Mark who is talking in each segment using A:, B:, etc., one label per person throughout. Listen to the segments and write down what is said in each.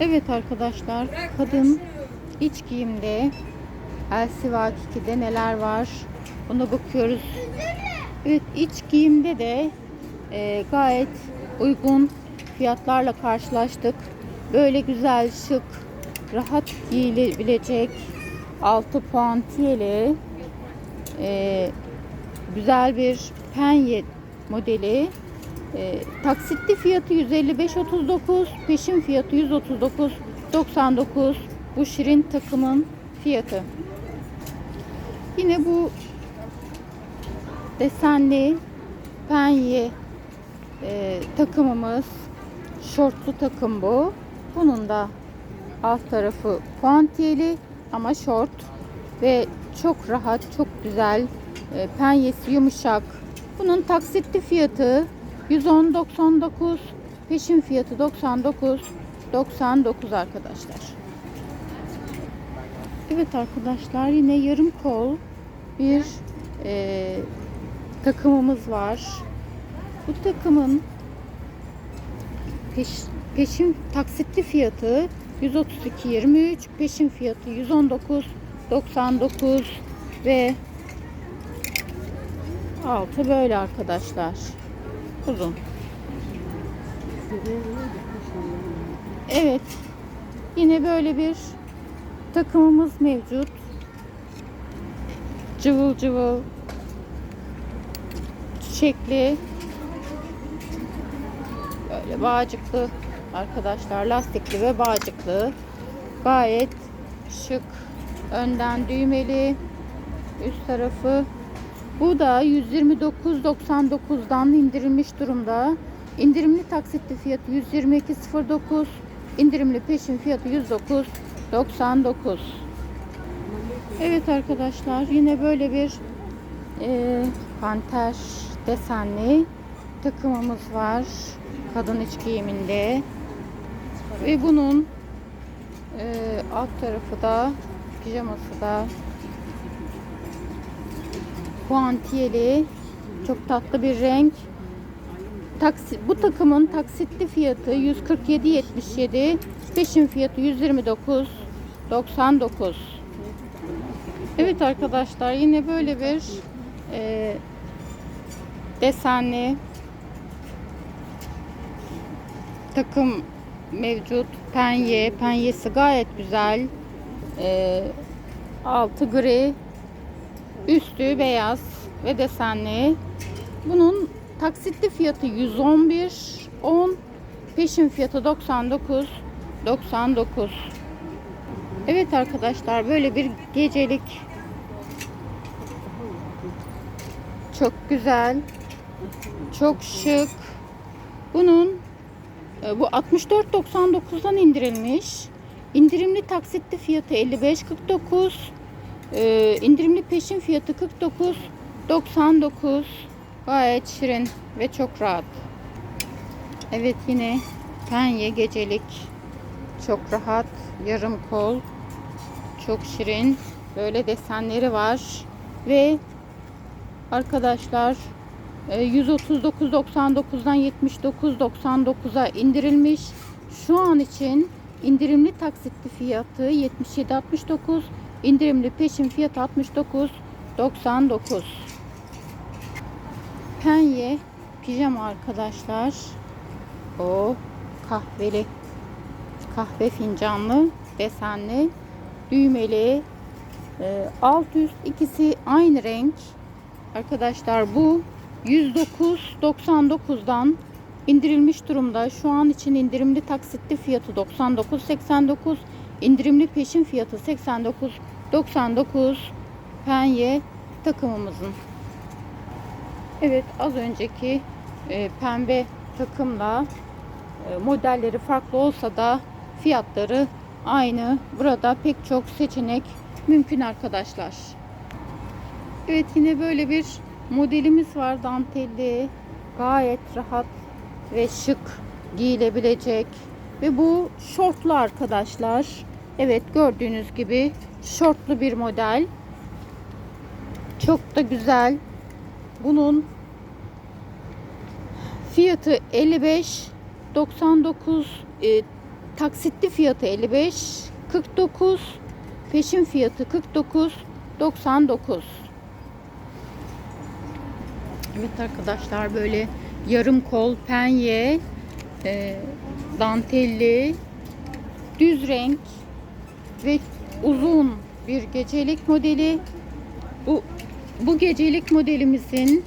A: Evet arkadaşlar, kadın iç giyimde Elsiva 2'de neler var? Ona bakıyoruz. Evet, iç giyimde de e, gayet uygun fiyatlarla karşılaştık. Böyle güzel, şık, rahat giyilebilecek 6 puantiyeli e, güzel bir penye modeli e, taksitli fiyatı 155.39, peşin fiyatı 139.99. Bu şirin takımın fiyatı. Yine bu desenli penye e, takımımız şortlu takım bu. Bunun da alt tarafı puantiyeli ama şort ve çok rahat, çok güzel. E, penyesi yumuşak. Bunun taksitli fiyatı 110.99 peşin fiyatı 99 99 arkadaşlar. Evet arkadaşlar yine yarım kol bir e, takımımız var. Bu takımın peş, peşin taksitli fiyatı 132.23 peşin fiyatı 119.99 ve altı böyle arkadaşlar uzun. Evet. Yine böyle bir takımımız mevcut. Cıvıl cıvıl çiçekli böyle bağcıklı arkadaşlar lastikli ve bağcıklı gayet şık önden düğmeli üst tarafı bu da 129.99'dan indirilmiş durumda. İndirimli taksitli fiyatı 122.09. indirimli peşin fiyatı 109.99. Evet arkadaşlar yine böyle bir e, panter desenli takımımız var. Kadın iç giyiminde. Ve bunun e, alt tarafı da pijaması da puantiyeli çok tatlı bir renk. Taksi, bu takımın taksitli fiyatı 147.77, peşin fiyatı 129.99. Evet arkadaşlar yine böyle bir e, desenli takım mevcut. Penye, penyesi gayet güzel. E, altı gri, Üstü beyaz ve desenli. Bunun taksitli fiyatı 111 10 peşin fiyatı 99 99 Evet arkadaşlar böyle bir gecelik. Çok güzel çok şık. Bunun e, bu 64.99'dan indirilmiş. İndirimli taksitli fiyatı 55.49 ee, indirimli peşin fiyatı 49.99 gayet şirin ve çok rahat. Evet yine penye gecelik. Çok rahat. Yarım kol. Çok şirin. Böyle desenleri var. Ve arkadaşlar 139.99'dan 79.99'a indirilmiş. Şu an için indirimli taksitli fiyatı 77.69 İndirimli peşin fiyat 69.99. Penye pijama arkadaşlar. O kahveli kahve fincanlı desenli düğmeli e, alt üst ikisi aynı renk. Arkadaşlar bu 109.99'dan indirilmiş durumda. Şu an için indirimli taksitli fiyatı 99.89 indirimli peşin fiyatı 89 99 penye takımımızın. Evet az önceki e, pembe takımla e, modelleri farklı olsa da fiyatları aynı. Burada pek çok seçenek mümkün arkadaşlar. Evet yine böyle bir modelimiz var dantelli. Gayet rahat ve şık giyilebilecek. Ve bu şortlu arkadaşlar. Evet gördüğünüz gibi şortlu bir model. Çok da güzel. Bunun fiyatı 55 99 e, taksitli fiyatı 55 49 peşin fiyatı 49 99 Evet arkadaşlar böyle yarım kol penye e, dantelli düz renk ve uzun bir gecelik modeli bu bu gecelik modelimizin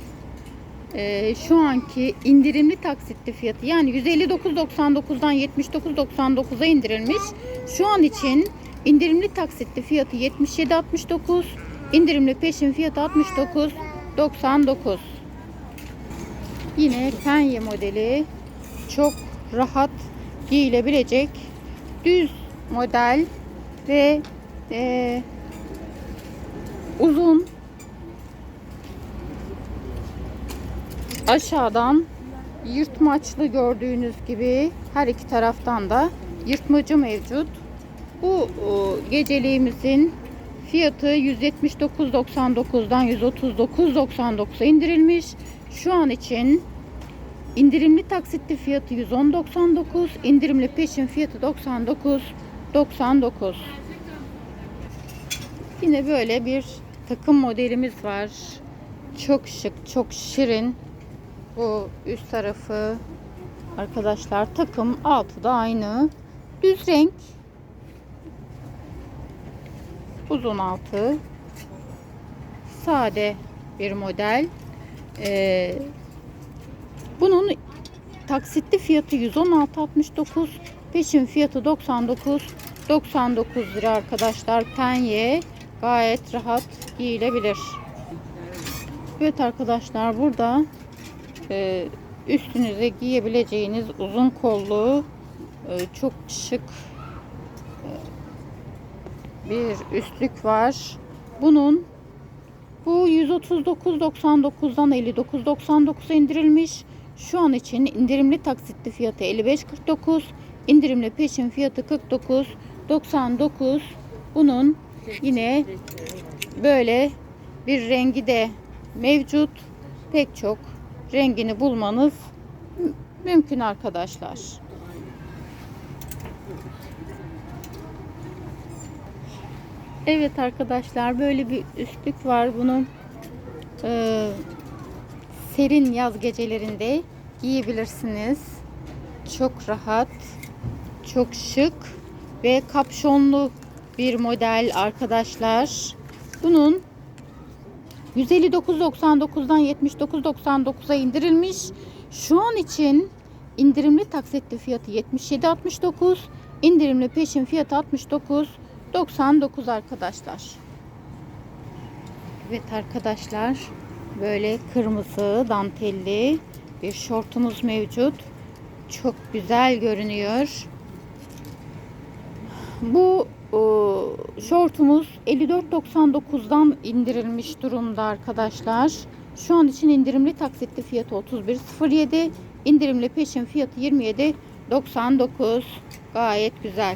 A: e, şu anki indirimli taksitli fiyatı yani 159.99'dan 79.99'a indirilmiş. Şu an için indirimli taksitli fiyatı 77.69, indirimli peşin fiyatı 69.99. Yine penye modeli çok rahat giyilebilecek düz model ve e, uzun aşağıdan yırtmaçlı gördüğünüz gibi her iki taraftan da yırtmacı mevcut. Bu o, geceliğimizin fiyatı 179.99'dan 139.99'a indirilmiş. Şu an için indirimli taksitli fiyatı 110.99, indirimli peşin fiyatı 99.99. Yine böyle bir takım modelimiz var. Çok şık, çok şirin. Bu üst tarafı arkadaşlar takım altı da aynı. Düz renk. Uzun altı. Sade bir model. Ee, bunun taksitli fiyatı 116.69. Peşin fiyatı 99 99 lira arkadaşlar. Penye gayet rahat giyilebilir. Evet arkadaşlar burada e, üstünüze giyebileceğiniz uzun kollu e, çok şık e, bir üstlük var. Bunun bu 139.99'dan 59.99'a indirilmiş. Şu an için indirimli taksitli fiyatı 55.49, indirimli peşin fiyatı 49.99. Bunun yine böyle bir rengi de mevcut. Pek çok rengini bulmanız mü- mümkün arkadaşlar. Evet arkadaşlar böyle bir üstlük var. Bunun e, serin yaz gecelerinde giyebilirsiniz. Çok rahat, çok şık ve kapşonlu bir model arkadaşlar. Bunun 159.99'dan 79.99'a indirilmiş. Şu an için indirimli taksitli fiyatı 77.69, indirimli peşin fiyatı 69.99 arkadaşlar. Evet arkadaşlar böyle kırmızı dantelli bir şortumuz mevcut. Çok güzel görünüyor. Bu o, şortumuz 54.99'dan indirilmiş durumda arkadaşlar. Şu an için indirimli taksitli fiyatı 31.07, indirimli peşin fiyatı 27.99. Gayet güzel.